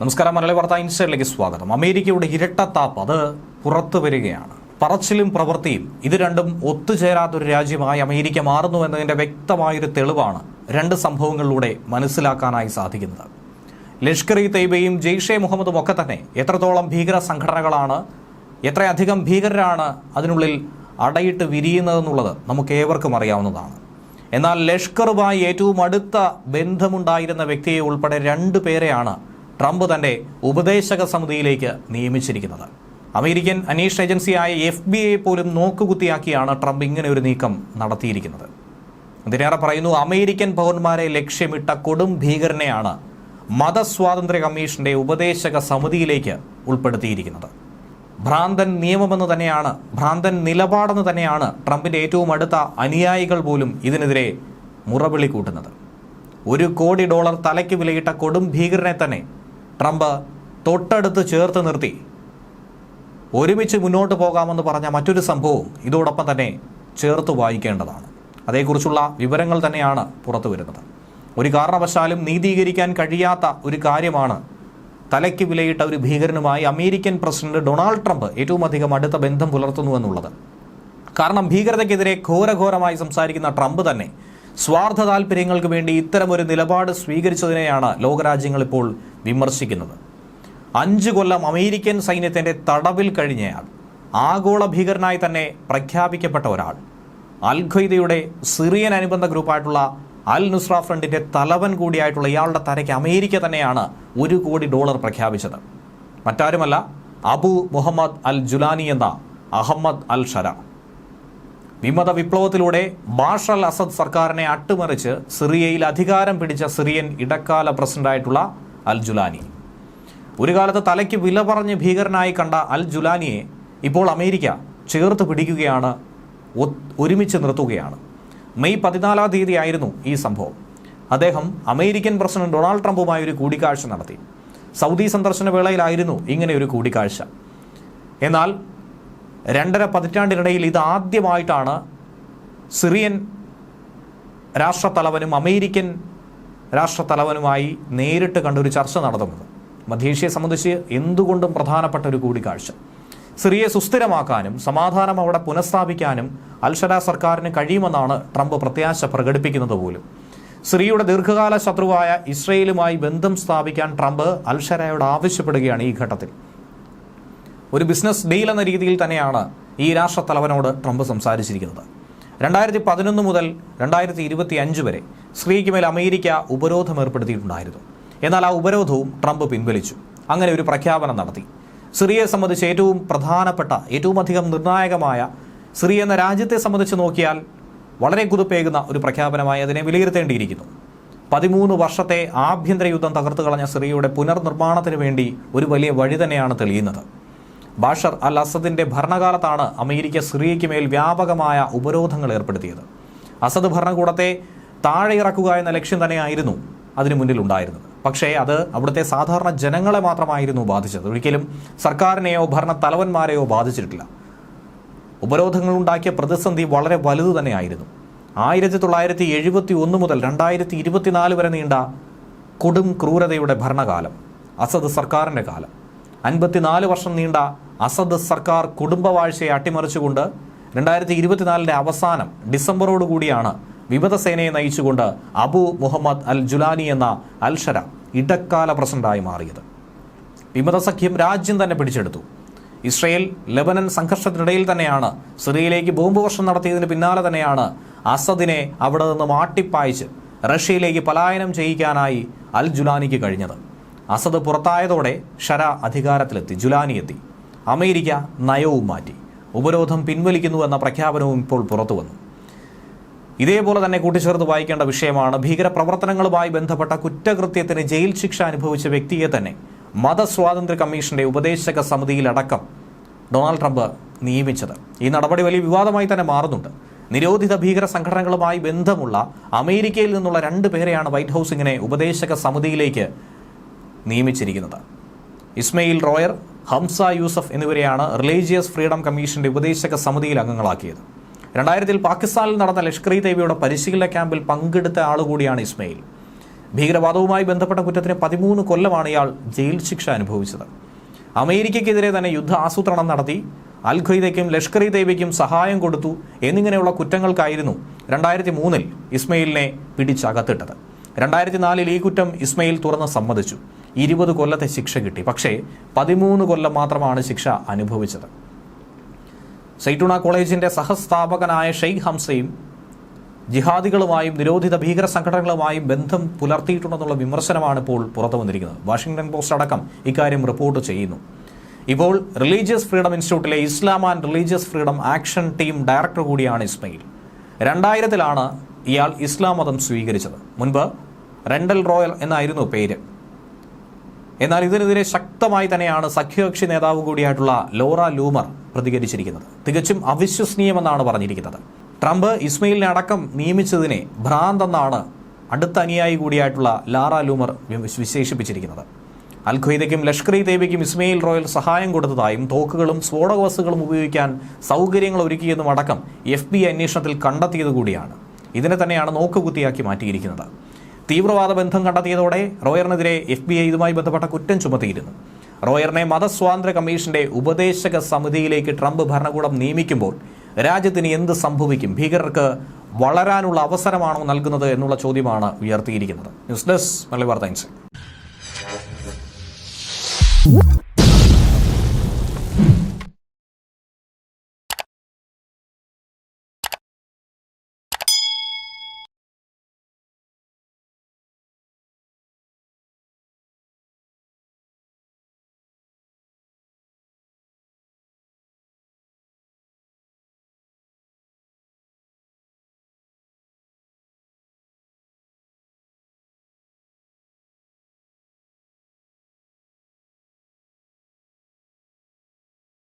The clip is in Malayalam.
നമസ്കാരം മലയാളി വാർത്ത ഇൻസ്റ്റയിലേക്ക് സ്വാഗതം. അമേരിക്കയുടെ ഇരട്ടത്താപ്പ് അത് പുറത്തു വരികയാണ്. പറച്ചിലും പ്രവൃത്തിയും ഇത് രണ്ടും ഒത്തുചേരാത്തൊരു രാജ്യമായി അമേരിക്ക മാറുന്നു എന്നതിന്റെ വ്യക്തമായൊരു തെളിവാണ് രണ്ട് സംഭവങ്ങളിലൂടെ മനസ്സിലാക്കാനായി സാധിക്കുന്നത്. ലഷ്കർ ഇ തൈബയും ജെയ്ഷെ മുഹമ്മദും ഒക്കെ തന്നെ എത്രത്തോളം ഭീകര സംഘടനകളാണ് എത്രയധികം ഭീകരരാണ് അതിനുള്ളിൽ അടയിട്ട് വിരിയുന്നതെന്നുള്ളത് നമുക്ക് ഏവർക്കും അറിയാവുന്നതാണ്. എന്നാൽ ലഷ്കറുമായി ഏറ്റവും അടുത്ത ബന്ധമുണ്ടായിരുന്ന വ്യക്തിയെ ഉൾപ്പെടെ രണ്ടു പേരെയാണ് ട്രംപ് തന്റെ ഉപദേശക സമിതിയിലേക്ക് നിയമിച്ചിരിക്കുന്നത്. അമേരിക്കൻ അന്വേഷണ ഏജൻസിയായ എഫ് ബി ഐ പോലും നോക്കുകുത്തിയാക്കിയാണ് ട്രംപ് ഇങ്ങനെ ഒരു നീക്കം നടത്തിയിരിക്കുന്നത്. ഇതിനേറെ പറയുന്നു അമേരിക്കൻ പൗരന്മാരെ ലക്ഷ്യമിട്ട കൊടും ഭീകരനെയാണ് മതസ്വാതന്ത്ര്യ കമ്മീഷന്റെ ഉപദേശക സമിതിയിലേക്ക് ഉൾപ്പെടുത്തിയിരിക്കുന്നത്. ഭ്രാന്തൻ നിയമമെന്ന് തന്നെയാണ് ഭ്രാന്തൻ നിലപാടെന്ന് തന്നെയാണ് ട്രംപിന്റെ ഏറ്റവും അടുത്ത അനുയായികൾ പോലും ഇതിനെതിരെ മുറവിളി കൂട്ടുന്നത്. ഒരു കോടി ഡോളർ തലയ്ക്ക് വിലയിട്ട കൊടും ഭീകരനെ തന്നെ ട്രംപ് തൊട്ടടുത്ത് ചേർത്ത് നിർത്തി. ഒരുമിച്ച് മുന്നോട്ട് പോകാമെന്ന് പറഞ്ഞ മറ്റൊരു സംഭവവും ഇതോടൊപ്പം തന്നെ ചേർത്ത് വായിക്കേണ്ടതാണ്. അതേക്കുറിച്ചുള്ള വിവരങ്ങൾ തന്നെയാണ് പുറത്തു വരുന്നത്. ഒരു കാരണവശാലും നീതീകരിക്കാൻ കഴിയാത്ത ഒരു കാര്യമാണ് തലയ്ക്ക് വിലയിട്ട ഒരു ഭീകരനുമായി അമേരിക്കൻ പ്രസിഡന്റ് ഡൊണാൾഡ് ട്രംപ് ഏറ്റവും അധികം അടുത്ത ബന്ധം പുലർത്തുന്നു എന്നുള്ളത്. കാരണം ഭീകരതയ്ക്കെതിരെ ഘോരഘോരമായി സംസാരിക്കുന്ന ട്രംപ് തന്നെ സ്വാർത്ഥ താല്പര്യങ്ങൾക്ക് വേണ്ടി ഇത്തരമൊരു നിലപാട് സ്വീകരിച്ചതിനെയാണ് ലോകരാജ്യങ്ങൾ ഇപ്പോൾ വിമർശിക്കുന്നത്. അഞ്ച് കൊല്ലം അമേരിക്കൻ സൈന്യത്തിന്റെ തടവിൽ കഴിഞ്ഞയാൾ ആഗോള ഭീകരനായി തന്നെ പ്രഖ്യാപിക്കപ്പെട്ട ഒരാൾ. അൽ ഖ്വയ്ദയുടെ സിറിയൻ അനുബന്ധ ഗ്രൂപ്പായിട്ടുള്ള അൽ നുസ്ര ഫ്രണ്ടിന്റെ തലവൻ കൂടിയായിട്ടുള്ള ഇയാളുടെ തലയ്ക്ക് അമേരിക്ക തന്നെയാണ് ഒരു കോടി ഡോളർ പ്രഖ്യാപിച്ചത്. മറ്റാരുമല്ല അബു മുഹമ്മദ് അൽ ജുലാനി എന്ന അഹമ്മദ് അൽ ഷര. വിമത വിപ്ലവത്തിലൂടെ ബാഷൽ അസദ് സർക്കാരിനെ അട്ടിമറിച്ച് സിറിയയിൽ അധികാരം പിടിച്ച സിറിയൻ ഇടക്കാല പ്രസിഡന്റായിട്ടുള്ള അൽ ജുലാനി ഒരു കാലത്ത് തലയ്ക്ക് വില പറഞ്ഞ് ഭീകരനായി കണ്ട അൽ ജുലാനിയെ ഇപ്പോൾ അമേരിക്ക ചേർത്ത് പിടിക്കുകയാണ് ഒരുമിച്ച് നിർത്തുകയാണ്. മെയ് പതിനാലാം തീയതി ആയിരുന്നു ഈ സംഭവം. അദ്ദേഹം അമേരിക്കൻ പ്രസിഡന്റ് ഡൊണാൾഡ് ട്രംപുമായി ഒരു കൂടിക്കാഴ്ച നടത്തി. സൗദി സന്ദർശന വേളയിലായിരുന്നു ഇങ്ങനെ ഒരു കൂടിക്കാഴ്ച. എന്നാൽ രണ്ടര പതിറ്റാണ്ടിനിടയിൽ ഇത് ആദ്യമായിട്ടാണ് സിറിയൻ രാഷ്ട്രത്തലവനും അമേരിക്കൻ രാഷ്ട്രത്തലവനുമായി നേരിട്ട് കണ്ടൊരു ചർച്ച നടത്തുന്നത്. മധ്യേഷ്യയെ സംബന്ധിച്ച് എന്തുകൊണ്ടും പ്രധാനപ്പെട്ട ഒരു കൂടിക്കാഴ്ച. സിറിയെ സുസ്ഥിരമാക്കാനും സമാധാനം അവിടെ പുനഃസ്ഥാപിക്കാനും അൽഷര സർക്കാരിന് കഴിയുമെന്നാണ് ട്രംപ് പ്രത്യാശ പ്രകടിപ്പിക്കുന്നത് പോലും. സിറിയയുടെ ദീർഘകാല ശത്രുവായ ഇസ്രയേലുമായി ബന്ധം സ്ഥാപിക്കാൻ ട്രംപ് അൽഷരയോട് ആവശ്യപ്പെടുകയാണ് ഈ ഘട്ടത്തിൽ. ഒരു ബിസിനസ് ഡീൽ എന്ന രീതിയിൽ തന്നെയാണ് ഈ രാഷ്ട്രത്തലവനോട് ട്രംപ് സംസാരിച്ചിരിക്കുന്നത്. രണ്ടായിരത്തി പതിനൊന്ന് മുതൽ രണ്ടായിരത്തി ഇരുപത്തി അഞ്ച് വരെ സ്ത്രീക്ക് മേൽ അമേരിക്ക ഉപരോധം ഏർപ്പെടുത്തിയിട്ടുണ്ടായിരുന്നു. എന്നാൽ ആ ഉപരോധവും ട്രംപ് പിൻവലിച്ചു. അങ്ങനെ ഒരു പ്രഖ്യാപനം നടത്തി. സിറിയയെ സംബന്ധിച്ച് ഏറ്റവും പ്രധാനപ്പെട്ട ഏറ്റവും അധികം നിർണായകമായ സിറിയ എന്ന രാജ്യത്തെ സംബന്ധിച്ച് നോക്കിയാൽ വളരെ കുതിപ്പേകുന്ന ഒരു പ്രഖ്യാപനമായി അതിനെ വിലയിരുത്തേണ്ടിയിരിക്കുന്നു. പതിമൂന്ന് വർഷത്തെ ആഭ്യന്തര യുദ്ധം തകർത്തു കളഞ്ഞ സിറിയയുടെ പുനർനിർമ്മാണത്തിന് വേണ്ടി ഒരു വലിയ വഴി തന്നെയാണ് തെളിയുന്നത്. ബാഷർ അൽ അസദിന്റെ ഭരണകാലത്താണ് അമേരിക്ക സിറിയയ്ക്ക് മേൽ വ്യാപകമായ ഉപരോധങ്ങൾ ഏർപ്പെടുത്തിയത്. അസദ് ഭരണകൂടത്തെ താഴെ ഇറക്കുക എന്ന ലക്ഷ്യം തന്നെയായിരുന്നു അതിനു മുന്നിലുണ്ടായിരുന്നത് പക്ഷേ അത് അവിടുത്തെ സാധാരണ ജനങ്ങളെ മാത്രമായിരുന്നു ബാധിച്ചത്. ഒരിക്കലും സർക്കാരിനെയോ ഭരണ തലവന്മാരെയോ ബാധിച്ചിട്ടില്ല. ഉപരോധങ്ങൾ ഉണ്ടാക്കിയ പ്രതിസന്ധി വളരെ വലുത് തന്നെയായിരുന്നു. ആയിരത്തി തൊള്ളായിരത്തി എഴുപത്തി ഒന്ന് മുതൽ രണ്ടായിരത്തി ഇരുപത്തിനാല് വരെ നീണ്ട കൊടും ക്രൂരതയുടെ ഭരണകാലം അസദ് സർക്കാരിന്റെ കാലം. അൻപത്തിനാല് വർഷം നീണ്ട അസദ് സർക്കാർ കുടുംബവാഴ്ചയെ അട്ടിമറിച്ചുകൊണ്ട് രണ്ടായിരത്തി ഇരുപത്തിനാലിന്റെ അവസാനം ഡിസംബറോട് വിമതസേനയെ നയിച്ചുകൊണ്ട് അബു മുഹമ്മദ് അൽ ജുലാനി എന്ന അൽഷര ഇടക്കാല പ്രസിഡന്റായി മാറിയത്. വിമത സഖ്യം രാജ്യം തന്നെ പിടിച്ചെടുത്തു. ഇസ്രയേൽ ലെബനൻ സംഘർഷത്തിനിടയിൽ തന്നെയാണ് സിറിയയിലേക്ക് ബോംബ് വർഷം നടത്തിയതിന് പിന്നാലെ തന്നെയാണ് അസദിനെ അവിടെ നിന്ന് മാട്ടിപ്പായിച്ച് റഷ്യയിലേക്ക് പലായനം ചെയ്യിക്കാനായി അൽ ജുലാനിക്ക് കഴിഞ്ഞത്. അസദ് പുറത്തായതോടെ ഷര അധികാരത്തിലെത്തി ജുലാനി എത്തി. അമേരിക്ക നയവും മാറ്റി. ഉപരോധം പിൻവലിക്കുന്നുവെന്ന പ്രഖ്യാപനവും ഇപ്പോൾ പുറത്തു വന്നു ഇതേപോലെ തന്നെ കൂട്ടിച്ചേർത്ത് വായിക്കേണ്ട വിഷയമാണ് ഭീകരപ്രവർത്തനങ്ങളുമായി ബന്ധപ്പെട്ട കുറ്റകൃത്യത്തിന് ജയിൽ ശിക്ഷ അനുഭവിച്ച വ്യക്തിയെ തന്നെ മതസ്വാതന്ത്ര്യ കമ്മീഷന്റെ ഉപദേശക സമിതിയിലടക്കം ഡൊണാൾഡ് ട്രംപ് നിയമിച്ചത്. ഈ നടപടി വലിയ വിവാദമായി തന്നെ മാറുന്നുണ്ട്. നിരോധിത ഭീകര സംഘടനകളുമായി ബന്ധമുള്ള അമേരിക്കയിൽ നിന്നുള്ള രണ്ട് പേരെയാണ് വൈറ്റ് ഹൗസ് ഇങ്ങനെ ഉപദേശക സമിതിയിലേക്ക് നിയമിച്ചിരിക്കുന്നത്. ഇസ്മയിൽ റോയർ ഹംസ യൂസഫ് എന്നിവരെയാണ് റിലീജിയസ് ഫ്രീഡം കമ്മീഷന്റെ ഉപദേശക സമിതിയിൽ അംഗങ്ങളാക്കിയത്. രണ്ടായിരത്തിൽ പാകിസ്ഥാനിൽ നടന്ന ലഷ്കർ ഇ തൈബയുടെ പരിശീലന ക്യാമ്പിൽ പങ്കെടുത്ത ആളുകൂടിയാണ് ഇസ്മയിൽ. ഭീകരവാദവുമായി ബന്ധപ്പെട്ട കുറ്റത്തിന് പതിമൂന്ന് കൊല്ലമാണ് ഇയാൾ ജയിൽ ശിക്ഷ അനുഭവിച്ചത്. അമേരിക്കയ്ക്കെതിരെ തന്നെ യുദ്ധ ആസൂത്രണം നടത്തി. അൽ ലഷ്കർ ഇ തൈബയ്ക്കും സഹായം കൊടുത്തു എന്നിങ്ങനെയുള്ള കുറ്റങ്ങൾക്കായിരുന്നു രണ്ടായിരത്തി മൂന്നിൽ ഇസ്മയിലിനെ പിടിച്ചകത്തിട്ടത്. രണ്ടായിരത്തി നാലിൽ ഈ കുറ്റം ഇസ്മയിൽ തുറന്ന് സമ്മതിച്ചു. ഇരുപത് കൊല്ലത്തെ ശിക്ഷ കിട്ടി. പക്ഷേ പതിമൂന്ന് കൊല്ലം മാത്രമാണ് ശിക്ഷ അനുഭവിച്ചത്. സൈറ്റുണ കോളേജിന്റെ സഹസ്ഥാപകനായ ഷെയ്ഖ് ഹംസയും ജിഹാദികളുമായും നിരോധിത ഭീകര സംഘടനകളുമായും ബന്ധം പുലർത്തിയിട്ടുണ്ടെന്നുള്ള വിമർശനമാണ് ഇപ്പോൾ പുറത്തു വന്നിരിക്കുന്നത്. വാഷിംഗ്ടൺ പോസ്റ്റ് അടക്കം ഇക്കാര്യം റിപ്പോർട്ട് ചെയ്യുന്നു. ഇപ്പോൾ റിലീജിയസ് ഫ്രീഡം ഇൻസ്റ്റിറ്റ്യൂട്ടിലെ Islam and religious freedom action team director കൂടിയാണ് ഇസ്മയിൽ. രണ്ടായിരത്തിലാണ് ഇയാൾ ഇസ്ലാം മതം സ്വീകരിച്ചത്. മുൻപ് റെൻഡൽ റോയൽ എന്നായിരുന്നു പേര്. എന്നാൽ ഇതിനെതിരെ ശക്തമായി തന്നെയാണ് സഖ്യകക്ഷി നേതാവ് കൂടിയായിട്ടുള്ള ലോറ ലൂമർ പ്രതികരിച്ചിരിക്കുന്നത്. തികച്ചും അവിശ്വസനീയമെന്നാണ് പറഞ്ഞിരിക്കുന്നത്. ട്രംപ് ഇസ്മയിലിനെ അടക്കം നിയമിച്ചതിനെ ഭ്രാന്തെന്നാണ് അടുത്ത അനുയായി കൂടിയായിട്ടുള്ള ലാറ ലൂമർ വിശേഷിപ്പിച്ചിരിക്കുന്നത്. അൽ ഖ്വയ്ദയ്ക്കും ലഷ്കർ ഇ തേബയ്ക്കും ഇസ്മയിൽ റോയൽ സഹായം കൊടുത്തതായും തോക്കുകളും സ്ഫോടക വസ്തുക്കളും ഉപയോഗിക്കാൻ സൗകര്യങ്ങൾ ഒരുക്കിയതും അടക്കം എഫ് ബി അന്വേഷണത്തിൽ കണ്ടെത്തിയത് കൂടിയാണ്. ഇതിനെ തന്നെയാണ് നോക്കുകുത്തിയാക്കി മാറ്റിയിരിക്കുന്നത്. തീവ്രവാദ ബന്ധം കണ്ടെത്തിയതോടെ റോയറിനെതിരെ എഫ് ബി ഐ ഇതുമായി ബന്ധപ്പെട്ട കുറ്റം ചുമത്തിയിരുന്നു. റോയറിനെ മതസ്വാതന്ത്ര്യ കമ്മീഷന്റെ ഉപദേശക സമിതിയിലേക്ക് ട്രംപ് ഭരണകൂടം നിയമിക്കുമ്പോൾ രാജ്യത്തിന് എന്ത് സംഭവിക്കും? ഭീകരർക്ക് വളരാനുള്ള അവസരമാണോ നൽകുന്നത് എന്നുള്ള ചോദ്യമാണ് ഉയർത്തിയിരിക്കുന്നത്. News desk Malabar